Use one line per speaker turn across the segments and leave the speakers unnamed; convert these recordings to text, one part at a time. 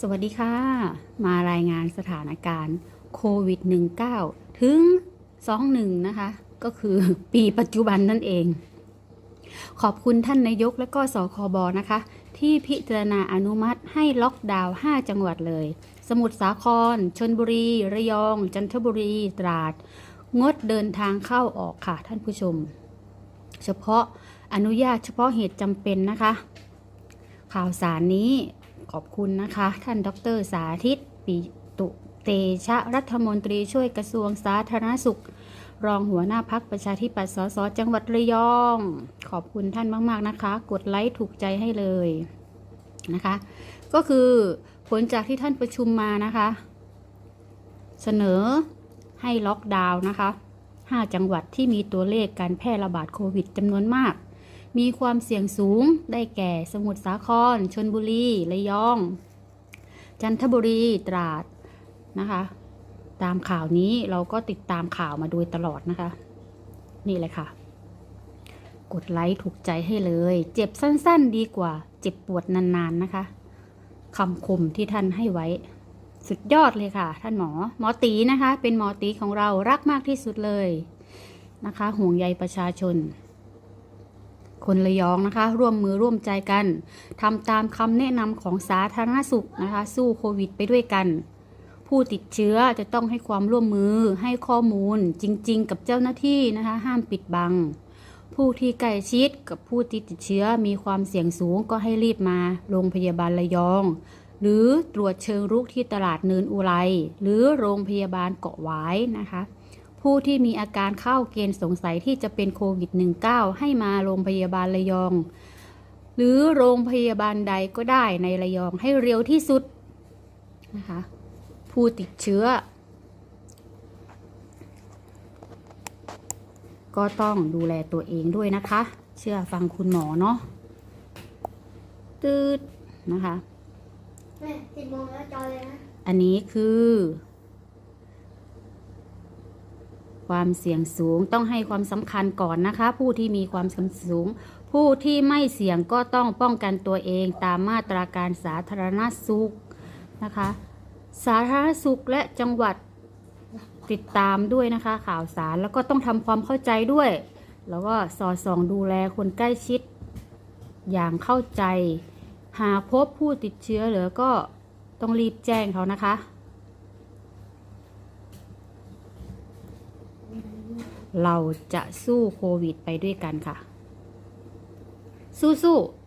สวัสดีค่ะ มารายงานสถานการณ์โควิด -19 ถึง 21 นะคะ ก็คือปีปัจจุบันนั่นเอง ขอบคุณท่านนายกและก็สคบนะคะ ที่พิจารณาอนุมัติให้ล็อกดาวน์ 5 จังหวัดเลย สมุทรสาคร ชนบุรี ระยอง จันทบุรี ตราด งดเดินทางเข้าออกค่ะท่านผู้ชม เฉพาะอนุญาตเฉพาะเหตุจำเป็นนะคะ ข่าวสารนี้ ขอบคุณนะคะ ท่านดรสาธิตปิตุเตชะรัฐมนตรีช่วยกระทรวงสาธารณสุข รองหัวหน้าพักประชาธิปัตย์สสจังหวัดระยอง ขอบคุณท่านมาก ๆ นะคะ กดไลค์ถูกใจให้เลยนะคะ ก็คือผลจากที่ท่านประชุมมานะคะ เสนอให้ล็อกดาวน์นะคะ 5 จังหวัดที่มีตัวเลขการแพร่ระบาดโควิดจำนวนมาก มีความเสี่ยงสูงได้แก่สมุทรสาคร ชนบุรี ระยอง จันทบุรี ตราดนะคะ ตามข่าวนี้เราก็ติดตามข่าวมาโดยตลอดนะคะ นี่เลยค่ะ กดไลค์ถูกใจให้เลย เจ็บสั้นๆดีกว่า เจ็บปวดนานๆนะคะคำคมที่ท่านให้ไว้ สุดยอดเลยค่ะ ท่านหมอ หมอตีนะคะ เป็นหมอตีของเรารักมากที่สุดเลยนะคะ ห่วงใยประชาชน คนระยองนะคะ ร่วมมือร่วมใจกันทำตามคำแนะนำของสาธารณสุขนะคะ สู้โควิดไปด้วยกัน ผู้ติดเชื้อจะต้องให้ความร่วมมือให้ข้อมูลจริง ๆ กับเจ้าหน้าที่นะคะ ห้ามปิดบัง ผู้ที่ใกล้ชิดกับผู้ติดเชื้อมีความเสี่ยงสูงก็ให้รีบมาโรงพยาบาลระยอง หรือตรวจเชิงรุกที่ตลาดเนินอุไรหรือโรงพยาบาลเกาะหวายนะคะ ผู้ที่มีอาการเข้าเกณฑ์สงสัยที่จะเป็นโควิด -19 ให้มาโรงพยาบาลระยอง หรือโรงพยาบาลใดก็ได้ในระยองให้เร็วที่สุดนะคะผู้ติดเชื้อ ก็ต้องดูแลตัวเองด้วยนะคะ เชื่อฟังคุณหมอเนาะตืดนะคะ
แม่สิบโมงแล้วจอยเลยนะ
อันนี้คือ ความเสี่ยงสูงต้องให้ความสำคัญก่อนนะคะ ผู้ที่มีความเสี่ยงสูง ผู้ที่ไม่เสี่ยงก็ต้องป้องกันตัวเองตามมาตราการสาธารณสุขนะคะ สาธารณสุขและจังหวัดติดตามด้วยนะคะ ข่าวสารแล้วก็ต้องทำความเข้าใจด้วย แล้วก็สอดส่องดูแลคนใกล้ชิด อย่างเข้าใจ หากพบผู้ติดเชื้อเหลือก็ต้องรีบแจ้งเขานะคะ เราจะสู้โควิดไปด้วยกันค่ะ สู้ๆ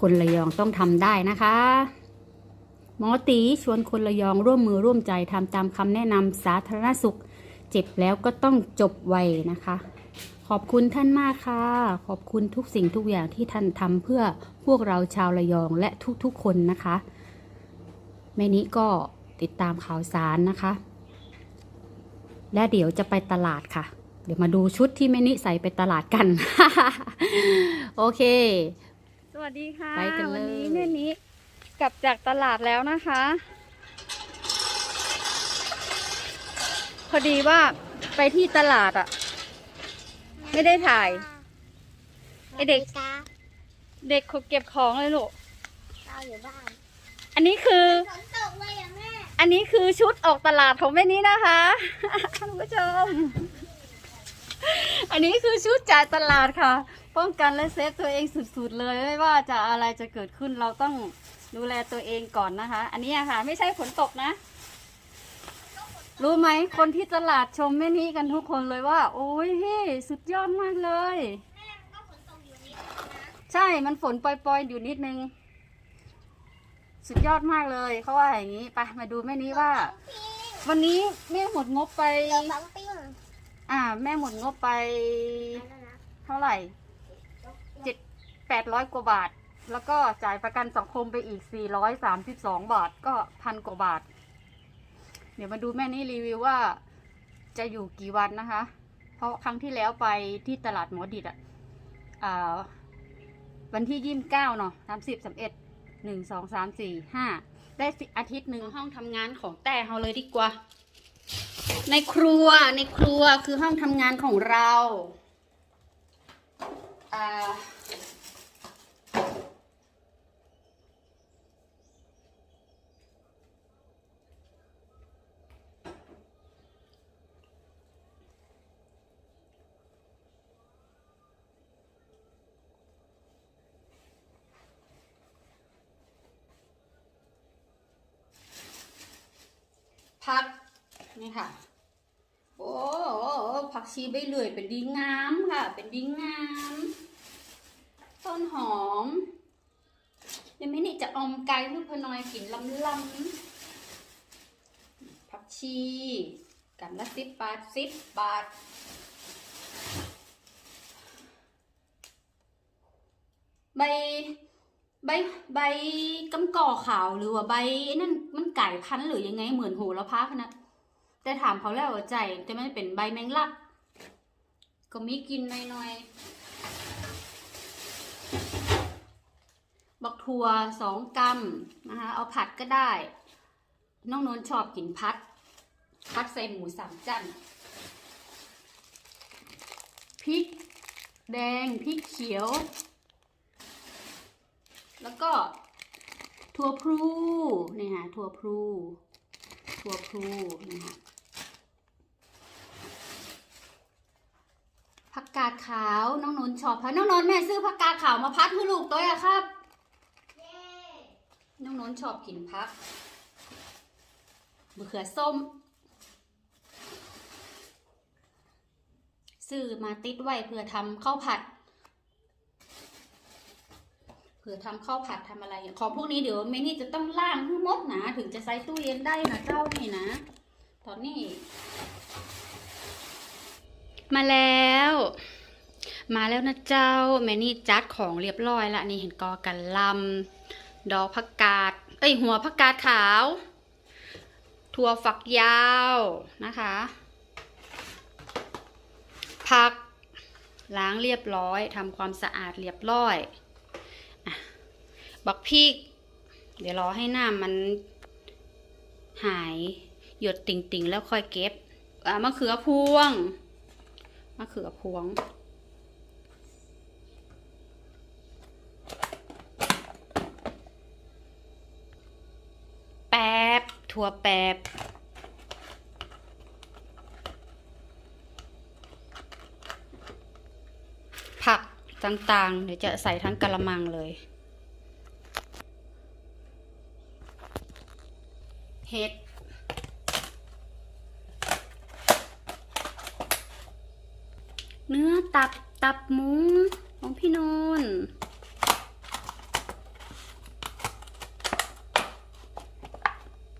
คนระยองต้องทำได้นะคะ หมอตีชวนคนระยองร่วมมือร่วมใจทำตามคำแนะนำสาธารณสุข เจ็บแล้วก็ต้องจบไวนะคะ ขอบคุณท่านมากค่ะ ขอบคุณทุกสิ่งทุกอย่างที่ท่านทำเพื่อพวกเราชาวระยองและทุกๆคนนะคะแม่นี้ก็ติดตามข่าวสารนะคะ และเดี๋ยวจะไปตลาดค่ะ เดี๋ยวมาดูชุดที่แม่นิใส่ไปตลาดกัน โอเค
สวัสดีค่ะ
ไปกันเลย
วันี้แม่นี้ กลับจากตลาดแล้วนะคะ พอดีว่าไปที่ตลาดอะไม่ได้ถ่ายไอ้เด็ก
จ้า
เด็กเขาเก็บของเลยลูก
เราอยู่บ้าน
อันนี้คือ
ฝนตกเลยอะแม่
อันนี้คือชุดออกตลาดของแม่นี้นะคะท่านผู้ชม อันนี้คือชุดจ่ายตลาดค่ะ ป้องกันและเซฟตัวเองสุดๆเลยไม่ว่าจะอะไรจะเกิดขึ้นเราต้อง ดูแลตัวเองก่อนนะคะ อันนี้ค่ะ ไม่ใช่ฝนตกนะ รู้ไหมคนที่ตลาดชมแม่นี้กันทุกคนเลยว่า โอ้ยพี่สุดยอดมากเลย
แม่มันฝนตกอยู่นี่นะ
ใช่มันฝนปล่อยๆอยู่นิดนึง สุดยอดมากเลยเขาว่าอย่างนี้ไปมาดูแม่นี้ว่า วันนี้แม่หมดงบไป
เดี๋ยวฟังปิ้ง
อ่า แม่หมดงบไป เท่าไหร่เจ็ดแปดร้อยกว่าบาท แล้วก็จ่ายประกันสังคมไปอีกสี่ร้อยสามสิบาทก็พันกว่าบาท เดี๋ยวมาดูแม่นี่รีวิวว่าจะอยู่กี่วันนะคะ เพราะครั้งที่แล้วไปที่ตลาดหมอดิดอะอ่าวันที่ยี่สิบเก้าเนาะสามสิบสามเอ็ดหนึ่งสองสามสี่ห้าได้สิอาทิตย์หนึ่ง
ห้องทำงานของแต่เฮาเลยดีกว่า ในครัวในครัวคือห้องทำงานของเราอ่าพัก นี่ค่ะ โอ้ผักชีใบเลื่อยเป็นดีงามค่ะ เป็นดีงาม ต้นหอมเดี๋ยวไม่นี่จะอมไก่ให้พนอยกินลำลำผักชีกันละสิบบาทสิบบาทใบใบใบกำก่อขาวหรือว่าใบนั่นมันไก่พันหรือยังไงเหมือนโหระพาขนาด แต่ถามเขาแล้วว่าใจจะไม่เป็นใบแมงลัก ก็มีกินหน่อยๆบักทัวสองกรัมนะคะเอาผัดก็ได้ น้องนนชอบกินพัด พัดใส่หมูสามจันพริกแดงพริกเขียว แล้วก็ถั่วพลูนี่ค่ะถั่วพลูถั่วพลูนี่ค่ะผักกาด ขาว น้องนนท์ชอบพัดน้องนนท์แม่ซื้อผักกาดขาวมาพัดให้ลูกตัวอะครับ
เย้
น้องนนท์ชอบกินพักมะเขือส้ม ซื้อมาติดไว้เพื่อทำข้าวผัดเผื่อทำข้าวผัดทำอะไรอย่างของพวกนี้เดี๋ยวเมนี่จะต้องล่างให้หมดนะถึงจะใส่ตู้เย็นได้นะเจ้านี่นะ ตอนนี้ มาแล้ว มาแล้วนะเจ้าแม่นี่จัดของเรียบร้อยละนี่เห็นกอกันลำดอกผักกาด เอ้ยหัวผักกาดขาว ถั่วฝักยาวนะคะ ผักล้างเรียบร้อยทำความสะอาดเรียบร้อยอบักพริก เดี๋ยวรอให้น้ำมันหายหยดติ่งๆ แล้วค่อยเก็บมะเขือพวงมะเขือพวง แป๊บ ถั่วแปบ ผักต่างๆ เดี๋ยวจะใส่ทั้งกะละมังเลยเห็ดเนื้อตับตับหมูของพี่นนท์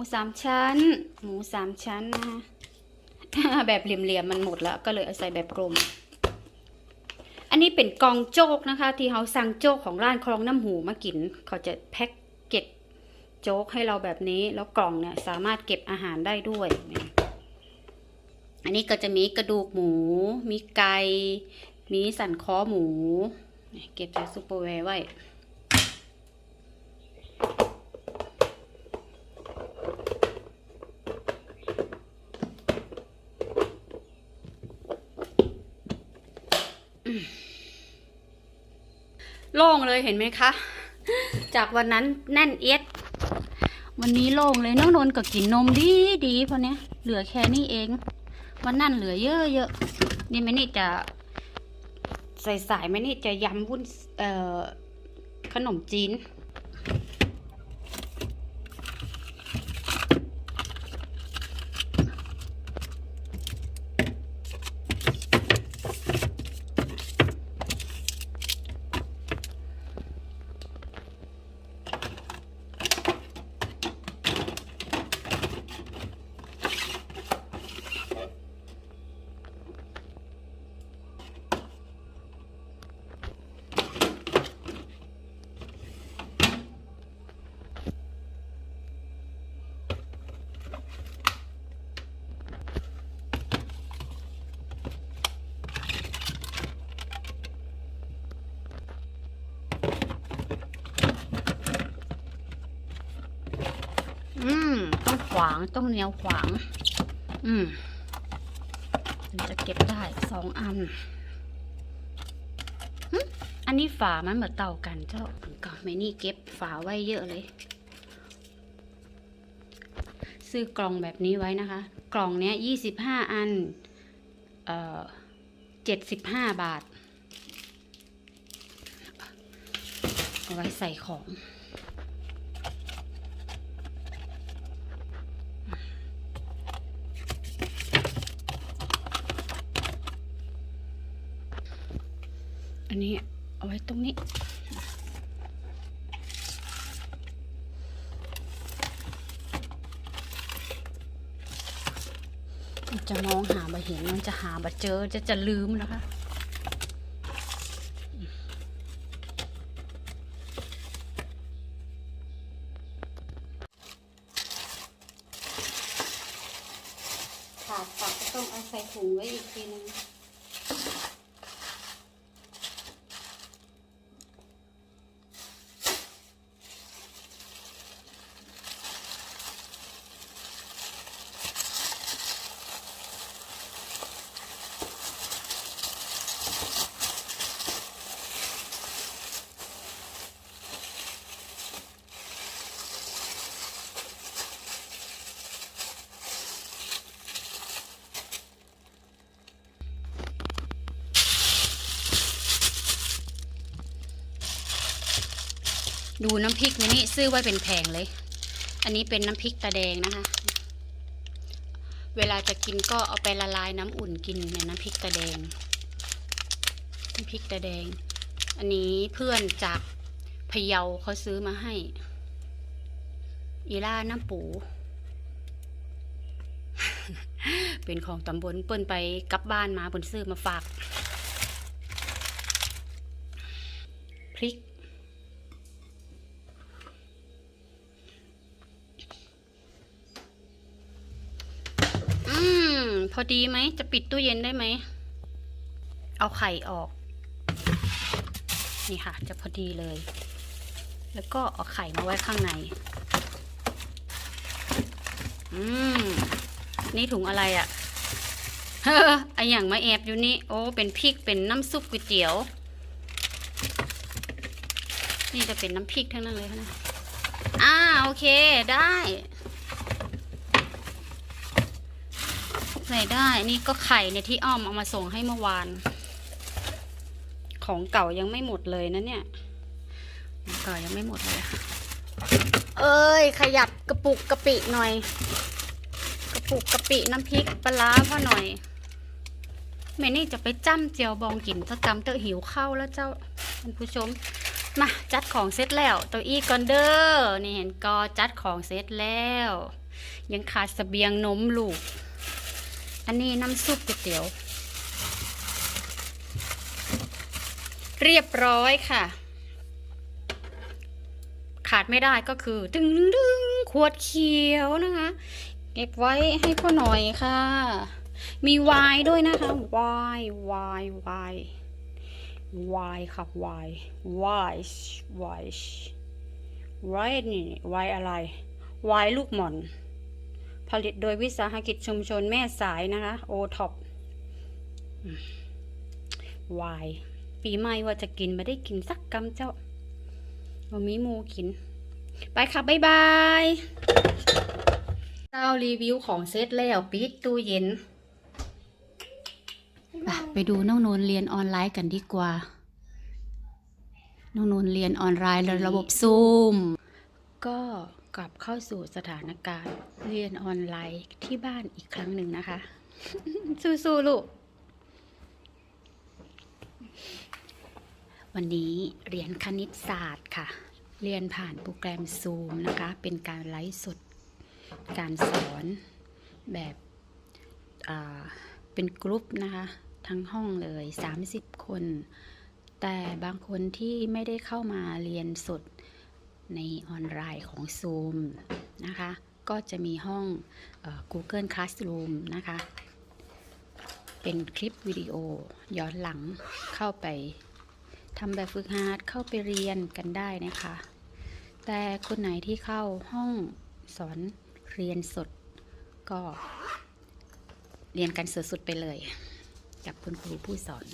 มูสามชั้น หมูสามชั้นนะคะแบบเหลี่ยมๆมันหมดแล้ว ก็เลยเอาใส่แบบกลม อันนี้เป็นกองโจกนะคะ ที่เขาสั่งโจกของร้านคลองน้ำหูมากิน เขาจะแพ็คเก็ตโจ๊กให้เราแบบนี้แล้วกล่องเนี่ยสามารถเก็บอาหารได้ด้วยเนี่ยอันนี้ก็จะมีกระดูกหมู มีไก่ มีสันคอหมู เก็บใส่ซุปเปอร์แวร์ไว้ เลยเห็นไหมคะ จากวันนั้นแน่นเอียดวันนี้โล่งเลยน้องนนก็กินนมดีดีเพราะเนี้ยเหลือแค่นี้เอง วันนั้นเหลือเยอะเยอะนี่ไม่นี่จะใส่สายไม่นี่จะยำวุ้นเอ่อขนมจีนางต้องแนวขวาง อืมถึงจะเก็บได้สองอันอันนี้ฝามันเหมือนเต่ากันเจ้าก่อนไม่นี่เก็บฝาไว้เยอะเลย ซื้อกล่องแบบนี้ไว้นะคะ กล่องเนี้ยยี่สิบห้าอัน เอ่อเจ็ดสิบห้าบาท เอาไว้ใส่ของ อันนี้เอาไว้ตรงนี้ มันจะมองหาันจะหาบะเจอจะจะลืมนะคะขาดฝักก็ต้องเอาใส่ถุงไว้อีกทีนึง ดูน้ำพริกนนี่ซื้อไว้เป็นแผงเลย อันนี้เป็นน้ำพริกตาแดงนะคะ เวลาจะกินก็เอาไปละลายน้ำอุ่นกินในน้ำพริกตาแดง น้ำพริกตาแดง อันนี้เพื่อนจากพะเยาเขาซื้อมาให้ อีล่าน้ำปู เป็นของตำบลเปิ้นไปกลับบ้านมาเปิ้นซื้อมาฝาก พริก อืม พอดีไหม จะปิดตู้เย็นได้ไหม เอาไข่ออก นี่ค่ะ จะพอดีเลย แล้วก็เอาไข่มาไว้ข้างใน อืม นี่ถุงอะไรอะ่ะเฮ้อไออย่างมาแอบอยู่นี่ โอ้ เป็นพริก เป็นน้ำซุปก๋วยเตี๋ยว นี่จะเป็นน้ำพริกทั้งนั้นเลยนะอ่า โอเค ได้ ใส่ได้นี่ก็ไข่เนี่ยที่อ้อมเอามาส่งให้เมื่อวาน ของเก่ายังไม่หมดเลยนะเนี่ยของเก่ายังไม่หมดเลยค่ะเอ้ย ขยับกระปุกกะปิหน่อย กระปุกกะปิน้ำพริกปลาร้าพ่อหน่อยแม่นี่จะไปจ้ำเจียวบองกินถ้ากำเตอหิวข้าวแล้วเจ้าท่านผู้ชมมาจัดของเสร็จแล้วตัวอีกอนเด้อนี่เห็นก็จัดของเสร็จแล้ว ยังขาดสเสบียงนมลูก อันนี้น้ำซุปก๋วยเตี๋ยว เรียบร้อยค่ะ ขาดไม่ได้ก็คือดึงดึงดึงขวดเขียวนะคะ เก็บไว้ให้พ่อหน่อยค่ะ มีวน์ด้วยนะคะวน์ไวน์ไวน์ไวน์ค่ะไวน์ไวน์ไวน์วน์นี่วน์อะไรวน์ลูกหม่อน ผลิตโดยวิสาหกิจชุมชนแม่สายนะคะโอท็อปวายปีใหม่ว่าจะกินไม่ได้กินสักกำเจ้าบ่มีหมูกิน ไปค่ะ บ๊ายบายเจ้ารีวิวของเซตแล้วปิดตู้เย็น ไปดูน้องนนเรียนออนไลน์กันดีกว่า น้องนนเรียนออนไลน์แล้วระบบซูม ก็ กลับเข้าสู่สถานการณ์ เรียนออนไลน์ที่บ้านอีกครั้งหนึ่งนะคะ สู้ๆลูก วันนี้เรียนคณิตศาสตร์ค่ะ เรียนผ่านโปรแกรม Zoom นะคะ เป็นการไลฟ์สด การสอนแบบเป็นกรุ๊ปนะคะ ทั้งห้องเลย 30 คน แต่บางคนที่ไม่ได้เข้ามาเรียนสด ในออนไลน์ของ Zoom นะคะ ก็จะมีห้องออ Google Classroom นะคะ เป็นคลิปวิดีโอย้อนหลังเข้าไปทำแบบฝึกหัดเข้าไปเรียนกันได้นะคะ แต่คนไหนที่เข้าห้องสอนเรียนสด ก็เรียนกันสดๆไปเลย กับคุณครูผู้สอน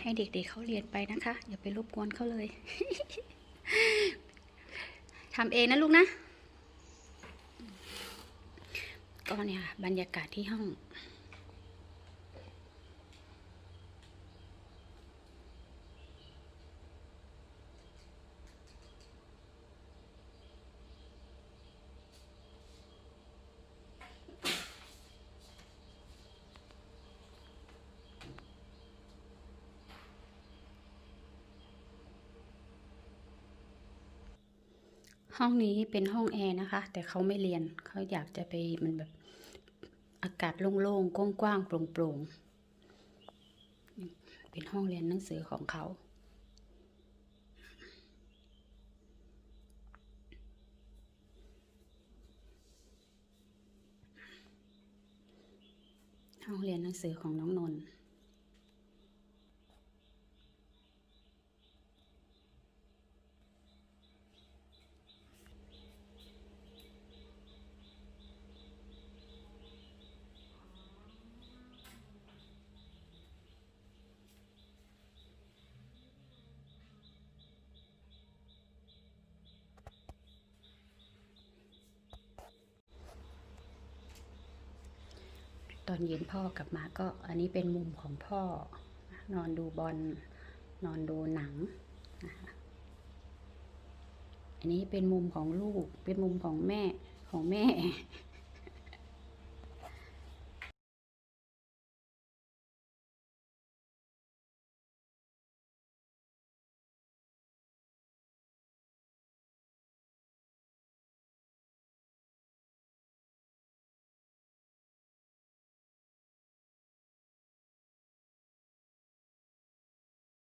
ให้เด็กๆเขาเรียนไปนะคะ อย่าไปรบกวนเขาเลย ทำเองนะลูกนะ ก็เนี่ยบรรยากาศที่ห้อง ห้องนี้เป็นห้องแอร์นะคะ แต่เขาไม่เรียนเขาอยากจะไปมันแบบ กาศโล่งๆกว้างๆโปร่งๆ เป็นห้องเรียนหนังสือของเขา ห้องเรียนหนังสือของน้องนนท์ ตอนเย็นพ่อกลับมาก็อันนี้เป็นมุมของพ่อ นอนดูบอลนอนดูหนังนะคะอันนี้เป็นมุมของลูกเป็นมุมของแม่ของแม่